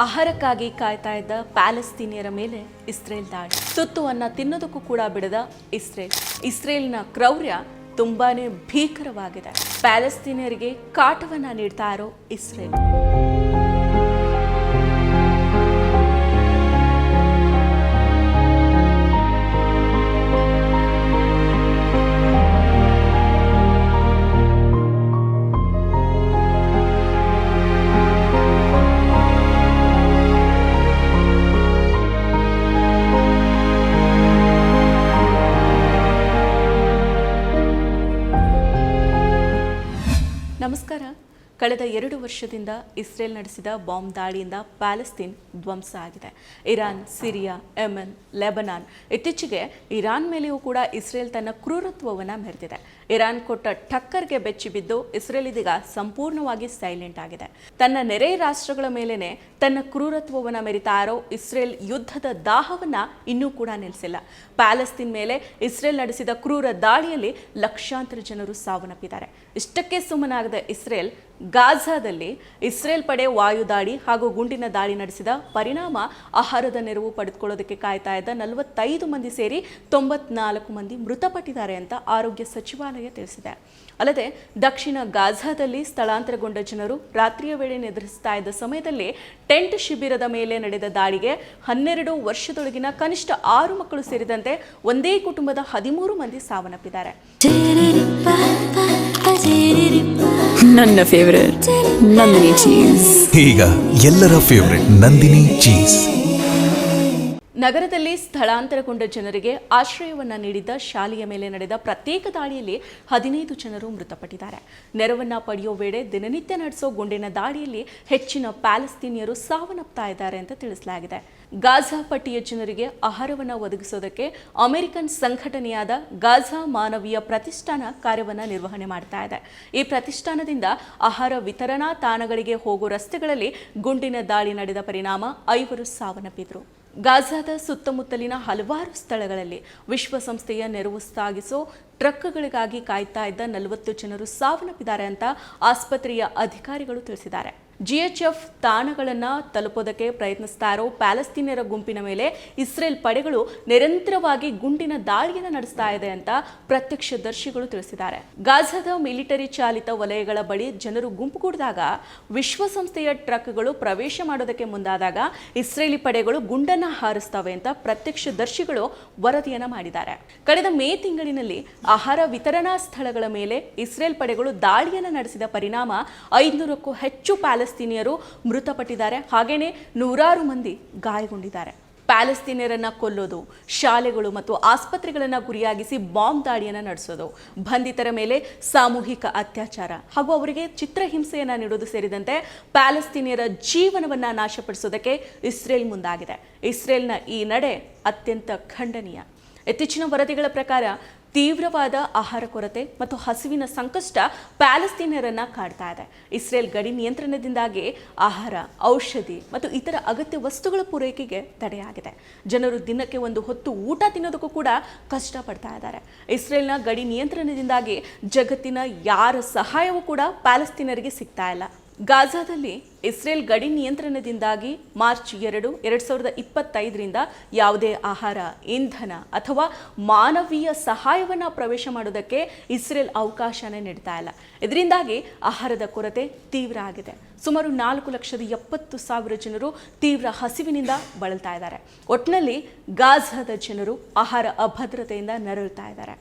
ಆಹಾರಕ್ಕಾಗಿ ಕಾಯ್ತಾ ಇದ್ದ ಪ್ಯಾಲೆಸ್ತೀನಿಯರ ಮೇಲೆ ಇಸ್ರೇಲ್ ದಾಳಿ. ತುತ್ತುವನ್ನ ತಿನ್ನೋದಕ್ಕೂ ಕೂಡ ಬಿಡದ ಇಸ್ರೇಲ್. ಇಸ್ರೇಲ್ನ ಕ್ರೌರ್ಯ ತುಂಬಾನೇ ಭೀಕರವಾಗಿದೆ. ಪ್ಯಾಲೆಸ್ತೀನಿಯರಿಗೆ ಕಾಟವನ್ನ ನೀಡ್ತಾ ಇರೋ ಇಸ್ರೇಲ್. ಕಳೆದ ಎರಡು ವರ್ಷದಿಂದ ಇಸ್ರೇಲ್ ನಡೆಸಿದ ಬಾಂಬ್ ದಾಳಿಯಿಂದ ಪ್ಯಾಲೆಸ್ತೀನ್ ಧ್ವಂಸ ಆಗಿದೆ. Iran, Syria, Yemen, Lebanon. ಇತ್ತೀಚೆಗೆ ಇರಾನ್ ಮೇಲೆಯೂ ಕೂಡ ಇಸ್ರೇಲ್ ತನ್ನ ಕ್ರೂರತ್ವವನ್ನು ಮೆರೆದಿದೆ. ಇರಾನ್ ಕೊಟ್ಟ ಟಕ್ಕರ್ಗೆ ಬೆಚ್ಚಿ ಬಿದ್ದು ಇಸ್ರೇಲ್ ಇದೀಗ ಸಂಪೂರ್ಣವಾಗಿ ಸೈಲೆಂಟ್ ಆಗಿದೆ. ತನ್ನ ನೆರೆ ರಾಷ್ಟ್ರಗಳ ಮೇಲೇನೆ ತನ್ನ ಕ್ರೂರತ್ವವನ್ನು ಮೆರಿತಾ ಇರೋ ಇಸ್ರೇಲ್ ಯುದ್ಧದ ದಾಹವನ್ನ ಇನ್ನೂ ಕೂಡ ನಿಲ್ಲಿಸಿಲ್ಲ. ಪ್ಯಾಲೆಸ್ತೀನ್ ಮೇಲೆ ಇಸ್ರೇಲ್ ನಡೆಸಿದ ಕ್ರೂರ ದಾಳಿಯಲ್ಲಿ ಲಕ್ಷಾಂತರ ಜನರು ಸಾವನ್ನಪ್ಪಿದ್ದಾರೆ. ಇಷ್ಟಕ್ಕೆ ಸುಮ್ಮನಾಗದ ಇಸ್ರೇಲ್ ಗಾಜಾದಲ್ಲಿ ಇಸ್ರೇಲ್ ಪಡೆ ವಾಯು ದಾಳಿ ಹಾಗೂ ಗುಂಡಿನ ದಾಳಿ ನಡೆಸಿದ ಪರಿಣಾಮ ಆಹಾರದ ನೆರವು ಪಡೆದುಕೊಳ್ಳೋದಕ್ಕೆ ಕಾಯ್ತಾ ಇದ್ದ ನಲವತ್ತೈದು ಮಂದಿ ಸೇರಿ ತೊಂಬತ್ನಾಲ್ಕು ಮಂದಿ ಮೃತಪಟ್ಟಿದ್ದಾರೆ ಅಂತ ಆರೋಗ್ಯ ಸಚಿವಾಲಯ ತಿಳಿಸಿದೆ. ಅಲ್ಲದೆ ದಕ್ಷಿಣ ಗಾಜಾದಲ್ಲಿ ಸ್ಥಳಾಂತರಗೊಂಡ ಜನರು ರಾತ್ರಿಯ ವೇಳೆ ನಿದ್ರಿಸ್ತಾ ಇದ್ದ ಸಮಯದಲ್ಲಿ ಟೆಂಟ್ ಶಿಬಿರದ ಮೇಲೆ ನಡೆದ ದಾಳಿಗೆ ಹನ್ನೆರಡು ವರ್ಷದೊಳಗಿನ ಕನಿಷ್ಠ ಆರು ಮಕ್ಕಳು ಸೇರಿದಂತೆ ಒಂದೇ ಕುಟುಂಬದ ಹದಿಮೂರು ಮಂದಿ ಸಾವನ್ನಪ್ಪಿದ್ದಾರೆ. ನನ್ನ ಫೇವರೇಟ್ ನಂದಿನಿ ಚೀಸ್ ಈಗ ಎಲ್ಲರ ಫೇವರೆಟ್ ನಂದಿನಿ ಚೀಸ್ ನಗರದಲ್ಲಿ ಸ್ಥಳಾಂತರಗೊಂಡ ಜನರಿಗೆ ಆಶ್ರಯವನ್ನು ನೀಡಿದ್ದ ಶಾಲೆಯ ಮೇಲೆ ನಡೆದ ಪ್ರತ್ಯೇಕ ದಾಳಿಯಲ್ಲಿ ಹದಿನೈದು ಜನರು ಮೃತಪಟ್ಟಿದ್ದಾರೆ. ನೆರವನ್ನು ಪಡೆಯೋ ವೇಳೆ ದಿನನಿತ್ಯ ನಡೆಸೋ ಗುಂಡಿನ ದಾಳಿಯಲ್ಲಿ ಹೆಚ್ಚಿನ ಪ್ಯಾಲೆಸ್ತೀನಿಯರು ಸಾವನ್ನಪ್ತಾ ಇದ್ದಾರೆ ಅಂತ ತಿಳಿಸಲಾಗಿದೆ. ಗಾಜಾ ಪಟ್ಟಿಯ ಜನರಿಗೆ ಆಹಾರವನ್ನು ಒದಗಿಸೋದಕ್ಕೆ ಅಮೆರಿಕನ್ ಸಂಘಟನೆಯಾದ ಗಾಝಾ ಮಾನವೀಯ ಪ್ರತಿಷ್ಠಾನ ಕಾರ್ಯವನ್ನು ನಿರ್ವಹಣೆ ಮಾಡ್ತಾ ಇದೆ. ಈ ಪ್ರತಿಷ್ಠಾನದಿಂದ ಆಹಾರ ವಿತರಣಾ ತಾಣಗಳಿಗೆ ಹೋಗೋ ರಸ್ತೆಗಳಲ್ಲಿ ಗುಂಡಿನ ದಾಳಿ ನಡೆದ ಪರಿಣಾಮ ಐವರು ಸಾವನ್ನಪ್ಪಿದ್ರು. ಗಾಝಾದ ಸುತ್ತಮುತ್ತಲಿನ ಹಲವಾರು ಸ್ಥಳಗಳಲ್ಲಿ ವಿಶ್ವಸಂಸ್ಥೆಯ ನೆರವು ಸಾಗಿಸೋ ಟ್ರಕ್ಗಳಿಗಾಗಿ ಕಾಯ್ತಾ ಇದ್ದ ನಲವತ್ತು ಜನರು ಸಾವನ್ನಪ್ಪಿದ್ದಾರೆ ಅಂತ ಆಸ್ಪತ್ರೆಯ ಅಧಿಕಾರಿಗಳು ತಿಳಿಸಿದ್ದಾರೆ. ಜಿಎಚ್ಎಫ್ ತಾಣಗಳನ್ನು ತಲುಪೋದಕ್ಕೆ ಪ್ರಯತ್ನಿಸ್ತಾ ಇರೋ ಪ್ಯಾಲೆಸ್ತೀನಿಯರ ಗುಂಪಿನ ಮೇಲೆ ಇಸ್ರೇಲ್ ಪಡೆಗಳು ನಿರಂತರವಾಗಿ ಗುಂಡಿನ ದಾಳಿಯನ್ನು ನಡೆಸ್ತಾ ಇದೆ ಅಂತ ಪ್ರತ್ಯಕ್ಷದರ್ಶಿಗಳು ತಿಳಿಸಿದ್ದಾರೆ. ಗಾಜಾದ ಮಿಲಿಟರಿ ಚಾಲಿತ ವಲಯಗಳ ಬಳಿ ಜನರು ಗುಂಪು ಗುಂಪುಗೂಡಿದಾಗ ವಿಶ್ವಸಂಸ್ಥೆಯ ಟ್ರಕ್ಗಳು ಪ್ರವೇಶ ಮಾಡೋದಕ್ಕೆ ಮುಂದಾದಾಗ ಇಸ್ರೇಲಿ ಪಡೆಗಳು ಗುಂಡನ್ನು ಹಾರಿಸ್ತವೆ ಅಂತ ಪ್ರತ್ಯಕ್ಷದರ್ಶಿಗಳು ವರದಿಯನ್ನು ಮಾಡಿದ್ದಾರೆ. ಕಳೆದ ಮೇ ತಿಂಗಳಿನಲ್ಲಿ ಆಹಾರ ವಿತರಣಾ ಸ್ಥಳಗಳ ಮೇಲೆ ಇಸ್ರೇಲ್ ಪಡೆಗಳು ದಾಳಿಯನ್ನು ನಡೆಸಿದ ಪರಿಣಾಮ ಐದುನೂರಕ್ಕೂ ಹೆಚ್ಚು ಪ್ಯಾಲೆಸ್ತೀನಿಯರು ಮೃತಪಟ್ಟಿದ್ದಾರೆ. ಹಾಗೇನೆ ನೂರಾರು ಮಂದಿ ಗಾಯಗೊಂಡಿದ್ದಾರೆ. ಪ್ಯಾಲೆಸ್ತೀನಿಯರನ್ನ ಕೊಲ್ಲೋದು, ಶಾಲೆಗಳು ಮತ್ತು ಆಸ್ಪತ್ರೆಗಳನ್ನ ಗುರಿಯಾಗಿಸಿ ಬಾಂಬ್ ದಾಳಿಯನ್ನು ನಡೆಸೋದು, ಬಂಧಿತರ ಮೇಲೆ ಸಾಮೂಹಿಕ ಅತ್ಯಾಚಾರ ಹಾಗೂ ಅವರಿಗೆ ಚಿತ್ರಹಿಂಸೆಯನ್ನ ನೀಡೋದು ಸೇರಿದಂತೆ ಪ್ಯಾಲೆಸ್ತೀನಿಯರ ಜೀವನವನ್ನ ನಾಶಪಡಿಸೋದಕ್ಕೆ ಇಸ್ರೇಲ್ ಮುಂದಾಗಿದೆ. ಇಸ್ರೇಲ್ನ ಈ ನಡೆ ಅತ್ಯಂತ ಖಂಡನೀಯ. ಇತ್ತೀಚಿನ ವರದಿಗಳ ಪ್ರಕಾರ ತೀವ್ರವಾದ ಆಹಾರ ಕೊರತೆ ಮತ್ತು ಹಸಿವಿನ ಸಂಕಷ್ಟ ಪ್ಯಾಲೆಸ್ತೀನಿಯರನ್ನು ಕಾಡ್ತಾ ಇದೆ. ಇಸ್ರೇಲ್ ಗಡಿ ನಿಯಂತ್ರಣದಿಂದಾಗಿ ಆಹಾರ, ಔಷಧಿ ಮತ್ತು ಇತರ ಅಗತ್ಯ ವಸ್ತುಗಳ ಪೂರೈಕೆಗೆ ತಡೆಯಾಗಿದೆ. ಜನರು ದಿನಕ್ಕೆ ಒಂದು ಹೊತ್ತು ಊಟ ತಿನ್ನೋದಕ್ಕೂ ಕೂಡ ಕಷ್ಟಪಡ್ತಾ ಇದ್ದಾರೆ. ಇಸ್ರೇಲ್ನ ಗಡಿ ನಿಯಂತ್ರಣದಿಂದಾಗಿ ಜಗತ್ತಿನ ಯಾರ ಸಹಾಯವೂ ಕೂಡ ಪ್ಯಾಲೆಸ್ತೀನರಿಗೆ ಸಿಗ್ತಾ ಇಲ್ಲ. ಗಾಜಾದಲ್ಲಿ ಇಸ್ರೇಲ್ ಗಡಿ ನಿಯಂತ್ರಣದಿಂದಾಗಿ ಮಾರ್ಚ್ ಎರಡು, ಎರಡ್ ಸಾವಿರದ ಇಪ್ಪತ್ತೈದರಿಂದ ಯಾವುದೇ ಆಹಾರ, ಇಂಧನ ಅಥವಾ ಮಾನವೀಯ ಸಹಾಯವನ್ನು ಪ್ರವೇಶ ಮಾಡೋದಕ್ಕೆ ಇಸ್ರೇಲ್ ಅವಕಾಶನೇ ನೀಡ್ತಾ ಇಲ್ಲ. ಇದರಿಂದಾಗಿ ಆಹಾರದ ಕೊರತೆ ತೀವ್ರ ಆಗಿದೆ. ಸುಮಾರು ನಾಲ್ಕು ಲಕ್ಷದ ಎಪ್ಪತ್ತು ಸಾವಿರ ಜನರು ತೀವ್ರ ಹಸಿವಿನಿಂದ ಬಳಲ್ತಾ ಇದ್ದಾರೆ. ಒಟ್ಟಿನಲ್ಲಿ ಗಾಜಾದ ಜನರು ಆಹಾರ ಅಭದ್ರತೆಯಿಂದ ನರಳ್ತಾ ಇದ್ದಾರೆ.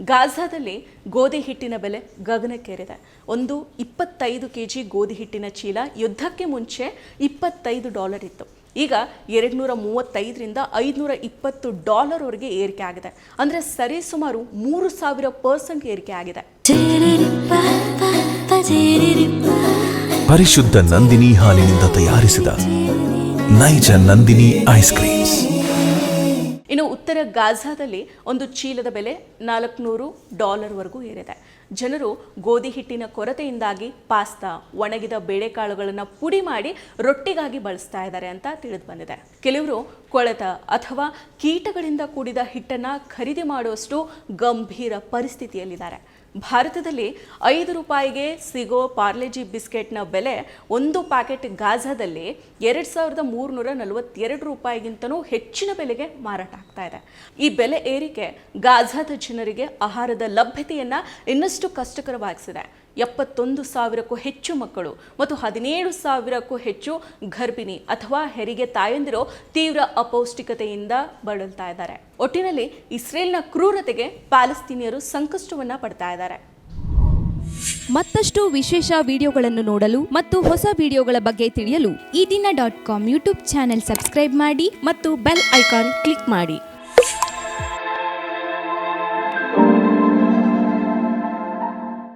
ಗಾಜಾದಲ್ಲಿ ಗೋಧಿ ಹಿಟ್ಟಿನ ಬೆಲೆ ಗಗನಕ್ಕೇರಿದೆ. ಒಂದು ಇಪ್ಪತ್ತೈದು ಕೆ ಜಿ ಗೋಧಿ ಹಿಟ್ಟಿನ ಚೀಲ ಯುದ್ಧಕ್ಕೆ ಮುಂಚೆ ಇಪ್ಪತ್ತೈದು ಡಾಲರ್ ಇತ್ತು. ಈಗ ಎರಡು ನೂರ ಮೂವತ್ತೈದರಿಂದ ಐದುನೂರ ಇಪ್ಪತ್ತು ಡಾಲರ್ವರೆಗೆ ಏರಿಕೆ ಆಗಿದೆ. ಅಂದರೆ ಸರಿ ಸುಮಾರು ಮೂರು ಸಾವಿರ ಪರ್ಸೆಂಟ್ ಏರಿಕೆ ಆಗಿದೆ. ಪರಿಶುದ್ಧ ನಂದಿನಿ ಹಾಲಿನಿಂದ ತಯಾರಿಸಿದ ನೈಜ ನಂದಿನಿ ಐಸ್ ಕ್ರೀಮ್ಸ್. ಉತ್ತರ ಗಾಜಾದಲ್ಲಿ ಒಂದು ಚೀಲದ ಬೆಲೆ ನಾಲ್ಕುನೂರು ಡಾಲರ್ವರೆಗೂ ಏರಿದೆ. ಜನರು ಗೋಧಿ ಹಿಟ್ಟಿನ ಕೊರತೆಯಿಂದಾಗಿ ಪಾಸ್ತಾ, ಒಣಗಿದ ಬೇಳೆಕಾಳುಗಳನ್ನು ಪುಡಿ ಮಾಡಿ ರೊಟ್ಟಿಗಾಗಿ ಬಳಸ್ತಾ ಇದ್ದಾರೆ ಅಂತ ತಿಳಿದು ಬಂದಿದೆ. ಕೆಲವರು ಕೊಳೆತ ಅಥವಾ ಕೀಟಗಳಿಂದ ಕೂಡಿದ ಹಿಟ್ಟನ್ನು ಖರೀದಿ ಮಾಡುವಷ್ಟು ಗಂಭೀರ ಪರಿಸ್ಥಿತಿಯಲ್ಲಿದ್ದಾರೆ. ಭಾರತದಲ್ಲಿ ಐದು ರೂಪಾಯಿಗೆ ಸಿಗೋ ಪಾರ್ಲೆಜಿ ಬಿಸ್ಕೆಟ್ನ ಬೆಲೆ ಒಂದು ಪ್ಯಾಕೆಟ್ ಗಾಜಾದಲ್ಲಿ ಎರಡು ಸಾವಿರದ ಮೂರುನೂರ ನಲವತ್ತೆರಡು ರೂಪಾಯಿಗಿಂತನೂ ಹೆಚ್ಚಿನ ಬೆಲೆಗೆ ಮಾರಾಟ ಆಗ್ತಾ ಇದೆ. ಈ ಬೆಲೆ ಏರಿಕೆ ಗಾಜಾದ ಜನರಿಗೆ ಆಹಾರದ ಲಭ್ಯತೆಯನ್ನು ಇನ್ನಷ್ಟು ಕಷ್ಟಕರವಾಗಿಸಿದೆ. ಎಪ್ಪತ್ತೊಂದು ಸಾವಿರಕ್ಕೂ ಹೆಚ್ಚು ಮಕ್ಕಳು ಮತ್ತು ಹದಿನೇಳು ಸಾವಿರಕ್ಕೂ ಹೆಚ್ಚು ಗರ್ಭಿಣಿ ಅಥವಾ ಹೆರಿಗೆ ತಾಯಂದಿರು ತೀವ್ರ ಅಪೌಷ್ಟಿಕತೆಯಿಂದ ಬಳಲ್ತಾ ಇದ್ದಾರೆ. ಒಟ್ಟಿನಲ್ಲಿ ಇಸ್ರೇಲ್ನ ಕ್ರೂರತೆಗೆ ಪ್ಯಾಲೆಸ್ತೀನಿಯರು ಸಂಕಷ್ಟವನ್ನ ಪಡ್ತಾ ಇದ್ದಾರೆ. ಮತ್ತಷ್ಟು ವಿಶೇಷ ವಿಡಿಯೋಗಳನ್ನು ನೋಡಲು ಮತ್ತು ಹೊಸ ವಿಡಿಯೋಗಳ ಬಗ್ಗೆ ತಿಳಿಯಲು Ee Dina dot com YouTube channel subscribe ಮಾಡಿ ಮತ್ತು ಬೆಲ್ ಐಕಾನ್ ಕ್ಲಿಕ್ ಮಾಡಿ.